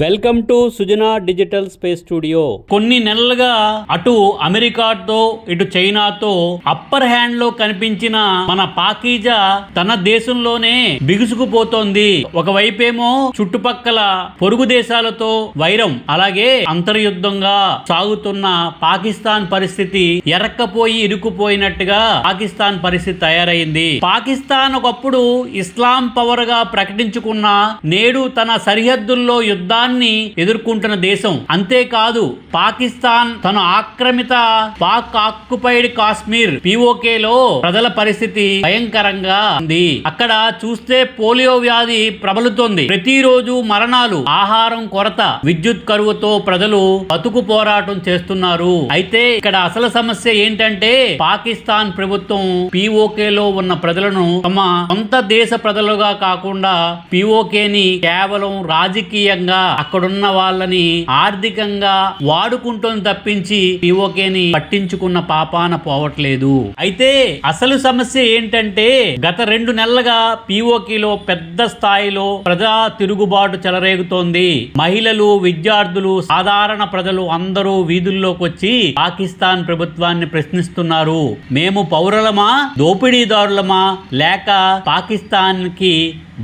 Welcome to Sujana digital space studio. కొన్ని నెలలుగా అటు అమెరికాతో ఇటు చైనాతో అప్పర్ హ్యాండ్లో కనిపించిన మన పాకీజా తన దేశంలోనే బిగుసుకుపోతోంది. ఒకవైపేమో చుట్టుపక్కల పొరుగు దేశాలతో వైరం అలాగే అంతర్యుద్ధంగా సాగుతున్న పాకిస్తాన్ పరిస్థితి ఎరక్కపోయి ఇరుక్కుపోయినట్టుగా పాకిస్తాన్ పరిస్థితి తయారైంది. పాకిస్తాన్ ఒకప్పుడు ఇస్లాం పవర్గా ప్రకటించుకున్న నేడు తన సరిహద్దుల్లో యుద్ధాన్ని ఎదుర్కొంటున్న దేశం. అంతేకాదు పాకిస్తాన్ తన ఆక్రమిత పాక్ ఆక్యుపైడ్ కాశ్మీర్ పిఓకేలో ప్రజల పరిస్థితి భయంకరంగా ఉంది. అక్కడ చూస్తే పోలియో వ్యాధి ప్రబలుతోంది. ప్రతిరోజు మరణాలు ఆహారం కొరత విద్యుత్ కరువుతో ప్రజలు బతుకు పోరాటం చేస్తున్నారు. అయితే ఇక్కడ అసలు సమస్య ఏంటంటే పాకిస్తాన్ ప్రభుత్వం పిఓకేలో ఉన్న ప్రజలను తమ సొంత దేశ ప్రజలుగా కాకుండా పిఓకేని కేవలం రాజకీయంగా అక్కడున్న వాళ్ళని ఆర్థికంగా వాడుకుంటుంది తప్పించి పిఓకేని పట్టించుకున్న పాపాన పోవట్లేదు. అయితే అసలు సమస్య ఏంటంటే గత రెండు నెలలుగా పిఓకేలో పెద్ద స్థాయిలో ప్రజా తిరుగుబాటు చెలరేగుతోంది. మహిళలు విద్యార్థులు సాధారణ ప్రజలు అందరూ వీధుల్లోకి వచ్చి పాకిస్తాన్ ప్రభుత్వాన్ని ప్రశ్నిస్తున్నారు. మేము పౌరులమా దోపిడీదారులమా లేక పాకిస్తాన్కి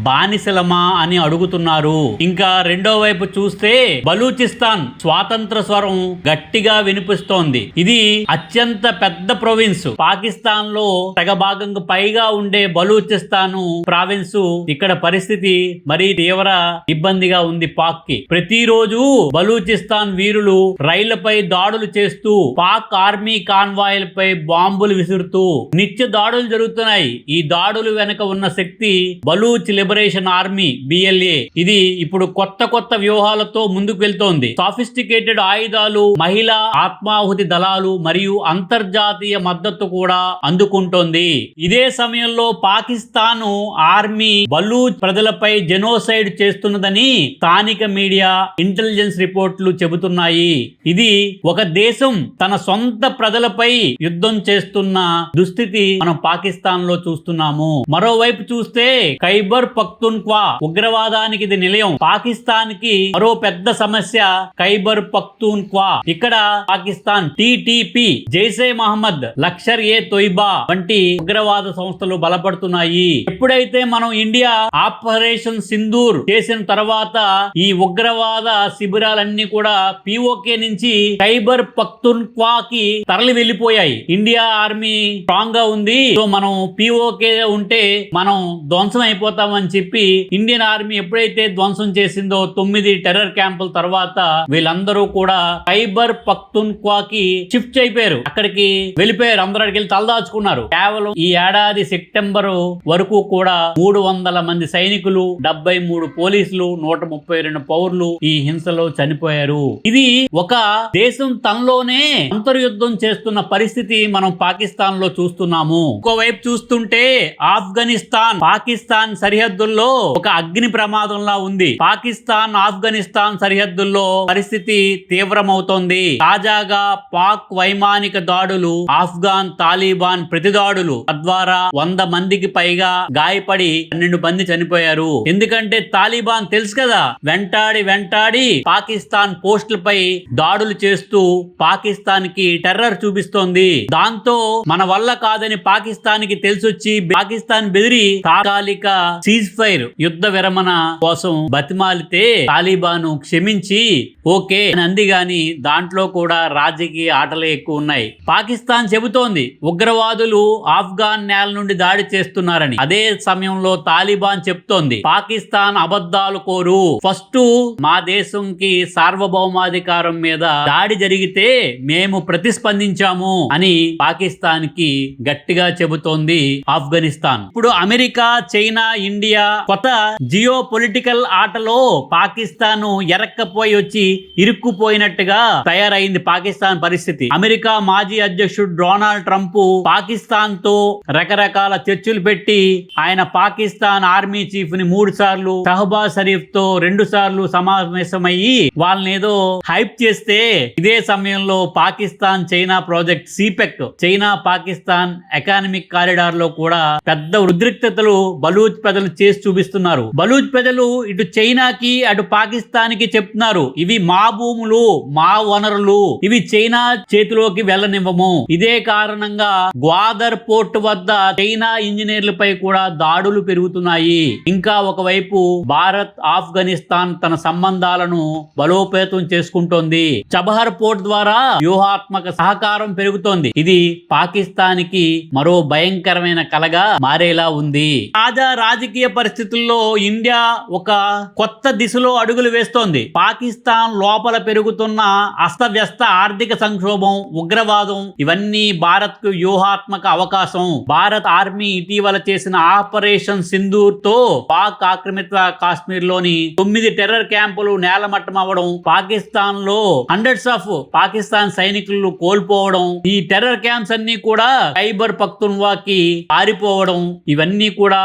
బానిసలమా అని అడుగుతున్నారు. ఇంకా రెండో వైపు చూస్తే బలూచిస్తాన్ స్వాతంత్ర స్వరం గట్టిగా వినిపిస్తోంది. ఇది అత్యంత పెద్ద ప్రొవిన్స్. పాకిస్తాన్లో తెగ భాగంగా పైగా ఉండే బలూచిస్తాన్ ప్రావిన్స్ ఇక్కడ పరిస్థితి మరీ తీవ్ర ఇబ్బందిగా ఉంది పాక్కి ప్రతిరోజు బలూచిస్తాన్ వీరులు రైళ్ళపై దాడులు చేస్తూ పాక్ ఆర్మీ కాన్వాయిలపై బాంబులు విసురుతూ నిత్య దాడులు జరుగుతున్నాయి. ఈ దాడులు వెనుక ఉన్న శక్తి బలూచ్ లిబరేషన్ ఆర్మీ బిఎల్ఏ ఇది ఇప్పుడు కొత్త కొత్త వ్యూహాలతో ముందుకు వెళ్తోంది. సాఫిస్టికేటెడ్ ఆయుధాలు మహిళా ఆత్మాహుతి దళాలు మరియు అంతర్జాతీయ మద్దతు కూడా అందుకుంటోంది. ఇదే సమయంలో పాకిస్తాన్ ఆర్మీ బలూచ్ ప్రజలపై జెనోసైడ్ చేస్తున్నదని స్థానిక మీడియా ఇంటెలిజెన్స్ రిపోర్ట్లు చెబుతున్నాయి. ఇది ఒక దేశం తన సొంత ప్రజలపై యుద్ధం చేస్తున్న దుస్థితి మనం పాకిస్తాన్లో చూస్తున్నాము. మరోవైపు చూస్తే ఖైబర్ పఖ్తూన్ఖ్వా ఉగ్రవాదానికి ఇది నిలయం. పాకిస్తాన్కి మరో పెద్ద సమస్య ఖైబర్ పఖ్తూన్ఖ్వా ఇక్కడ పాకిస్తాన్ టిటిపి జైసే మహమ్మద్ లక్షర్ ఏ తొయిబా వంటి ఉగ్రవాద సంస్థలు బలపడుతున్నాయి. ఎప్పుడైతే మనం ఇండియా ఆపరేషన్ సింధూర్ చేసిన తర్వాత ఈ ఉగ్రవాద శిబిరాలన్నీ కూడా పిఓకే నుంచి ఖైబర్ పఖ్తూన్ఖ్వా కి తరలి వెళ్ళిపోయాయి ఇండియా ఆర్మీ స్ట్రాంగ్గా ఉంది. సో మనం పిఓకే ఉంటే మనం ధ్వంసం అయిపోతామని చెప్పి ఇండియన్ ఆర్మీ ఎప్పుడైతే ధ్వంసం చేసిందో తొమ్మిది టెర్రర్ క్యాంపుల తర్వాత వీళ్ళందరూ కూడా ఖైబర్ పక్తున్క్వాకి కి షిఫ్ట్ అయిపోయారు. అక్కడికి వెళ్ళిపోయారు. అందరూ అక్కడికి వెళ్ళి తలదాచుకున్నారు కేవలం ఈ ఏడాది సెప్టెంబర్ వరకు కూడా మూడు వందల మంది సైనికులు డెబ్బై మూడు పోలీసులు నూట ముప్పై రెండు పౌరులు ఈ హింసలో చనిపోయారు. ఇది ఒక దేశం తనలోనే అంతర్యుద్ధం చేస్తున్న పరిస్థితి మనం పాకిస్తాన్లో చూస్తున్నాము. ఇంకోవైపు చూస్తుంటే ఆఫ్ఘనిస్తాన్ పాకిస్తాన్ సరిహద్దుల్లో ఒక అగ్ని ప్రమాదంలా ఉంది. పాకిస్తాన్ ఆఫ్ఘనిస్తాన్ సరిహద్దుల్లో పరిస్థితి తీవ్రమవుతోంది. తాజాగా పాక్ వైమానిక దాడులు ఆఫ్ఘాన్ తాలిబాన్ ప్రతిదాడులు తద్వారా వంద మందికి పైగా గాయపడి పన్నెండు మంది చనిపోయారు. ఎందుకంటే తాలిబాన్ తెలుసు కదా వెంటాడి వెంటాడి పాకిస్తాన్ పోస్టులపై దాడులు చేస్తూ పాకిస్తాన్కి టెర్రర్ చూపిస్తోంది. దాంతో మన వల్ల కాదని పాకిస్తాన్కి తెలిసొచ్చి పాకిస్తాన్ బెదిరి తాత్కాలిక సీజ్ ఫైర్ యుద్ధ విరమణ కోసం బతిమాలితే తాలిబాను క్షమించి ఓకే అంది గాని దాంట్లో కూడా రాజకీయ ఆటలే ఎక్కువ ఉన్నాయి. పాకిస్తాన్ చెబుతోంది ఉగ్రవాదులు ఆఫ్ఘాన్ నేల నుండి దాడి చేస్తున్నారని. అదే సమయంలో తాలిబాన్ చెప్తోంది పాకిస్తాన్ అబద్ధాలు కోరు. ఫస్ట్ మా దేశంకి సార్వభౌమాధికారం మీద దాడి జరిగితే మేము ప్రతిస్పందించాము అని పాకిస్తాన్కి గట్టిగా చెబుతోంది ఆఫ్ఘనిస్తాన్. ఇప్పుడు అమెరికా చైనా ఇండియా కొత్త జియో పొలిటికల్ ఆటలో పాకిస్తాన్ ఎరక్కపోయి వచ్చి ఇరుక్కుపోయినట్టుగా తయారైంది పాకిస్తాన్ పరిస్థితి. అమెరికా మాజీ అధ్యక్షుడు డొనాల్డ్ ట్రంప్ పాకిస్తాన్తో రకరకాల చర్చలు పెట్టి ఆయన పాకిస్తాన్ ఆర్మీ చీఫ్ని మూడు సార్లు షహబాజ్ షరీఫ్తో రెండు సార్లు సమావేశమయ్యి వాళ్ళని ఏదో హైప్ చేస్తే ఇదే సమయంలో Pakistan China project CPEC China Pakistan economic కారిడార్లో కూడా పెద్ద ఉద్రిక్తతలు బలూచ్ ప్రజలు చేసి చూపిస్తున్నారు. బలూచ్ ప్రజలు ఇటు చైనాకి అటు పాకిస్తాన్కి చెప్తున్నారు. ఇవి మా భూములు మా వనరులు. ఇవి చైనా చేతిలోకి వెళ్ళనివ్వము. ఇదే కారణంగా గ్వాదర్ పోర్ట్ వద్ద చైనా ఇంజనీర్లపై కూడా దాడులు పెరుగుతున్నాయి. ఇంకా ఒకవైపు భారత్ ఆఫ్ఘనిస్తాన్ తన సంబంధాలను బలోపేతం చేసుకుంటోంది. చబహర్ పోర్ట్ ద్వారా వ్యూహాత్మక సహకారం పెరుగుతోంది. ఇది పాకిస్తాన్కి మరో భయంకరమైన కలగా మారేలా ఉంది. తాజా రాజకీయ పరిస్థితుల్లో ఇండియా ఒక కొత్త దిశలో అడుగులు వేస్తోంది. పాకిస్తాన్ లోపల పెరుగుతున్న అస్తవ్యస్త ఆర్థిక సంక్షోభం ఉగ్రవాదం ఇవన్నీ భారత్కు వ్యూహాత్మక అవకాశం. భారత్ ఆర్మీ ఇటీవల చేసిన ఆపరేషన్ సింధూర్తో పాక్ ఆక్రమిత కాశ్మీర్లోని తొమ్మిది టెర్రర్ క్యాంపులు నేలమట్టం అవ్వడం పాకిస్తాన్లో హండ్రెడ్స్ ఆఫ్ పాకిస్తాన్ సైనికులు కోల్పోవడం ఈ టెర్రర్ క్యాంప్స్ అన్ని కూడా ఖైబర్ పక్తున్వాకి పారిపోవడం ఇవన్నీ కూడా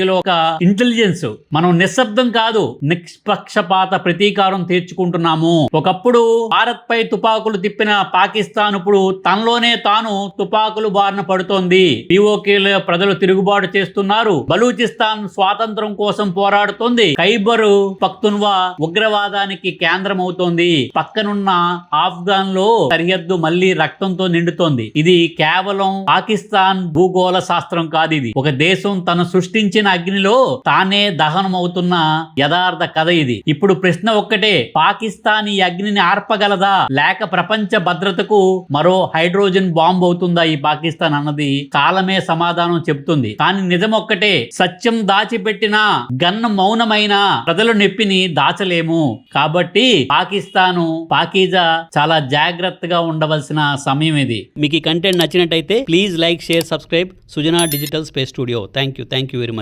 భారతీయుల ఒక ఇంటెలిజెన్స్ మనం నిశ్శబ్దం కాదు నిష్పక్షపాత ప్రతీకారం తీర్చుకుంటున్నాము. ఒకప్పుడు భారత్ పై తుపాకులు తిప్పిన పాకిస్తాన్ ఇప్పుడు తనలోనే తాను తుపాకులు బారిన పడుతోంది. పిఓకేల ప్రజలు తిరుగుబాటు చేస్తున్నారు. బలూచిస్తాన్ స్వాతంత్రం కోసం పోరాడుతోంది. ఖైబరు పక్తున్వా ఉగ్రవాదానికి కేంద్రం అవుతోంది పక్కనున్న ఆఫ్ఘాన్లో సరిహద్దు మళ్ళీ రక్తంతో నిండుతోంది. ఇది కేవలం పాకిస్తాన్ భూగోళ శాస్త్రం కాదు ఇది. ఒక దేశం తను సృష్టించిన అగ్నిలో తానే దహనం అవుతున్న యథార్థ కథ ఇది. ఇప్పుడు ప్రశ్న ఒక్కటే పాకిస్తాన్ ఈ అగ్నిని ఆర్పగలదా? లేక ప్రపంచ భద్రతకు మరో హైడ్రోజన్ బాంబు అవుతుందా ఈ పాకిస్తాన్ అన్నది కాలమే సమాధానం చెబుతుంది. కానీ నిజం ఒక్కటే సత్యం దాచిపెట్టిన గన్ మౌనమైన ప్రజల నొప్పిని దాచలేము. కాబట్టి పాకిస్తాను పాకీజా చాలా జాగ్రత్తగా ఉండవలసిన సమయం ఇది. మీకు ఈ కంటెంట్ నచ్చినట్టయితే please like share subscribe Sujana digital space studio. Thank you thank you very much